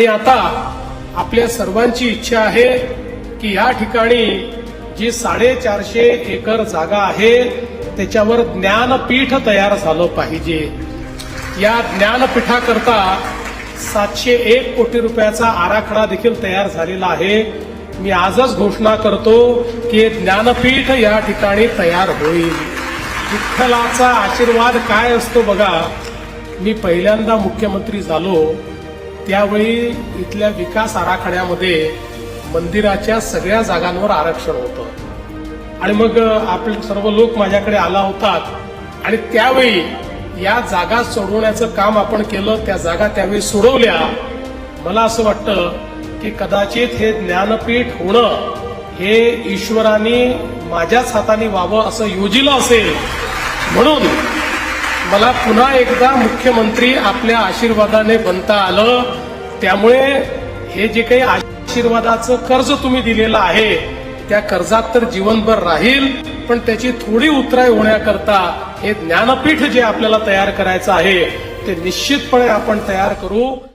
आणि आता आपल्या सर्वांची इच्छा आहे की या ठिकाणी जी साडेचारशे एकर जागा आहे त्याच्यावर ज्ञानपीठ तयार झालं पाहिजे. या ज्ञानपीठाकरता सातशे एक कोटी रुपयाचा आराखडा देखील तयार झालेला आहे. मी आजच घोषणा करतो की हे ज्ञानपीठ या ठिकाणी तयार होईल. विठ्ठलाचा आशीर्वाद काय असतो बघा. मी पहिल्यांदा मुख्यमंत्री झालो. त्यावेळी इथल्या विकास आराखड्यामध्ये मंदिराच्या सगळ्या जागांवर आरक्षण होतं. आणि मग आपले सर्व लोक माझ्याकडे आला होतात. आणि त्यावेळी या जागा सोडवण्याचं काम आपण केलं त्या जागा त्यावेळी सोडवल्या. मला असं वाटतं की कदाचित हे ज्ञानपीठ होणं हे ईश्वराने माझ्याच हाताने व्हावं असं योजिलं असेल. म्हणून मला पुन्हा एकदा मुख्यमंत्री आपल्या आशीर्वादाने बनता आलं. त्यामुळे हे जे काही आशीर्वादाचं कर्ज तुम्ही दिलेलं आहे त्या कर्जात तर जीवनभर राहील पण त्याची थोडी उतराय होण्याकरता हे ज्ञानपीठ जे आपल्याला तयार करायचं आहे ते निश्चितपणे आपण तयार करू.